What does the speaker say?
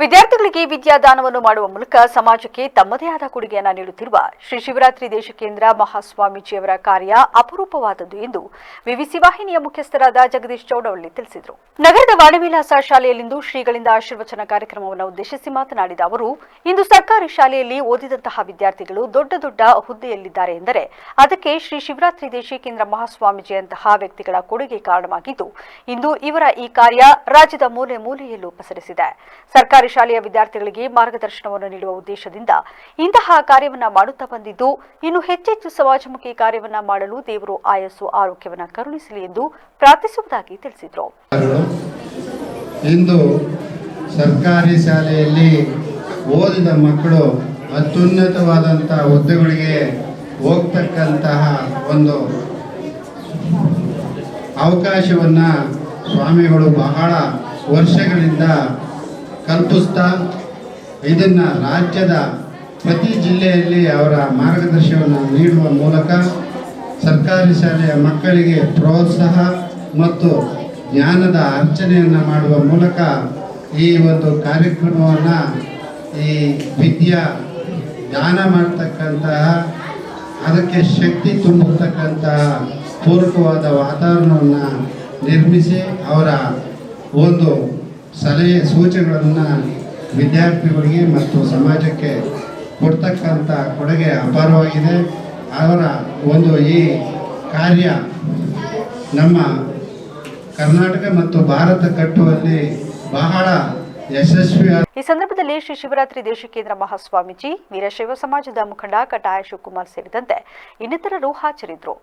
ವಿದ್ಯಾರ್ಥಿಗಳಿಗೆ ವಿದ್ಯಾದಾನವನ್ನು ಮಾಡುವ ಮೂಲಕ ಸಮಾಜಕ್ಕೆ ತಮ್ಮದೇ ಆದ ಕೊಡುಗೆಯನ್ನ ನೀಡುತ್ತಿರುವ ಶ್ರೀ ಶಿವರಾತ್ರಿ ದೇಶಕೇಂದ್ರ ಮಹಾಸ್ವಾಮೀಜಿಯವರ ಕಾರ್ಯ ಅಪರೂಪವಾದದ್ದು ಎಂದು ವಿವಿಸಿ ವಾಹಿನಿಯ ಮುಖ್ಯಸ್ಥರಾದ ಜಗದೀಶ್ ಚೌಡವಳ್ಳಿ ತಿಳಿಸಿದರು. ನಗರದ ವಾಣಿವಿಲಾಸ ಶಾಲೆಯಲ್ಲಿಂದು ಶ್ರೀಗಳಿಂದ ಆಶೀರ್ವಚನ ಕಾರ್ಯಕ್ರಮವನ್ನು ಉದ್ದೇಶಿಸಿ ಮಾತನಾಡಿದ ಅವರು, ಇಂದು ಸರ್ಕಾರಿ ಶಾಲೆಯಲ್ಲಿ ಓದಿದಂತಹ ವಿದ್ಯಾರ್ಥಿಗಳು ದೊಡ್ಡ ದೊಡ್ಡ ಹುದ್ದೆಯಲ್ಲಿದ್ದಾರೆ ಎಂದರೆ ಅದಕ್ಕೆ ಶ್ರೀ ಶಿವರಾತ್ರಿ ದೇಶಕೇಂದ್ರ ಮಹಾಸ್ವಾಮೀಜಿಯಂತಹ ವ್ಯಕ್ತಿಗಳ ಕೊಡುಗೆ ಕಾರಣವಾಗಿದ್ದು, ಇಂದು ಇವರ ಈ ಕಾರ್ಯ ರಾಜ್ಯದ ಮೂಲೆ ಮೂಲೆಯಲ್ಲೂ ಪಸರಿಸಿದೆ. ಸರ್ಕಾರಿ ಶಾಲೆಯ ವಿದ್ಯಾರ್ಥಿಗಳಿಗೆ ಮಾರ್ಗದರ್ಶನವನ್ನು ನೀಡುವ ಉದ್ದೇಶದಿಂದ ಇಂತಹ ಕಾರ್ಯವನ್ನ ಮಾಡುತ್ತಾ ಬಂದಿದ್ದು, ಇನ್ನು ಹೆಚ್ಚೆಚ್ಚು ಸಮಾಜಮುಖಿ ಕಾರ್ಯವನ್ನ ಮಾಡಲು ದೇವರು ಆಯಸ್ಸು, ಆರೋಗ್ಯವನ್ನ ಕರುಣಿಸಲಿ ಎಂದು ಪ್ರಾರ್ಥಿಸುವುದಾಗಿ ತಿಳಿಸಿದರು. ಇಂದು ಸರ್ಕಾರಿ ಶಾಲೆಯಲ್ಲಿ ಓದಿದ ಮಕ್ಕಳು ಅತ್ಯುನ್ನತವಾದಂತಹ ಹುದ್ದೆಗಳಿಗೆ ಹೋಗ್ತಕ್ಕಂತಹ ಒಂದು ಅವಕಾಶವನ್ನು ಸ್ವಾಮಿಗಳು ಬಹಳ ವರ್ಷಗಳಿಂದ ಕಲ್ಪಿಸ್ತಾ ಇದನ್ನು ರಾಜ್ಯದ ಪ್ರತಿ ಜಿಲ್ಲೆಯಲ್ಲಿ ಅವರ ಮಾರ್ಗದರ್ಶನವನ್ನು ನೀಡುವ ಮೂಲಕ ಸರ್ಕಾರಿ ಶಾಲೆಯ ಮಕ್ಕಳಿಗೆ ಪ್ರೋತ್ಸಾಹ ಮತ್ತು ಜ್ಞಾನದ ಅರ್ಚನೆಯನ್ನು ಮಾಡುವ ಮೂಲಕ ಈ ಒಂದು ಕಾರ್ಯಕ್ರಮವನ್ನು ಈ ವಿದ್ಯಾ ದಾನ ಮಾಡ್ತಕ್ಕಂತಹ, ಅದಕ್ಕೆ ಶಕ್ತಿ ತುಂಬತಕ್ಕಂತಹ ಪೂರಕವಾದ ವಾತಾವರಣವನ್ನು ನಿರ್ಮಿಸಿ ಅವರ ಒಂದು ಸಲಹೆ ಸೂಚನೆಗಳನ್ನು ವಿದ್ಯಾರ್ಥಿಗಳಿಗೆ ಮತ್ತು ಸಮಾಜಕ್ಕೆ ಕೊಡ್ತಕ್ಕಂಥ ಕೊಡುಗೆ ಅಪಾರವಾಗಿದೆ. ಅವರ ಒಂದು ಈ ಕಾರ್ಯ ನಮ್ಮ ಕರ್ನಾಟಕ ಮತ್ತು ಭಾರತ ಕಟ್ಟುವಲ್ಲಿ ಬಹಳ ಯಶಸ್ವಿ ಈ ಸಂದರ್ಭದಲ್ಲಿ ಶ್ರೀ ಶಿವರಾತ್ರಿ ದೇಶಿಕೇಂದ್ರ ಮಹಾಸ್ವಾಮೀಜಿ, ವೀರಶೈವ ಸಮಾಜದ ಮುಖಂಡ ಕಟಾಯ ಶಿವಕುಮಾರ್ ಸೇರಿದಂತೆ ಇನ್ನಿತರರು ಹಾಜರಿದ್ದರು.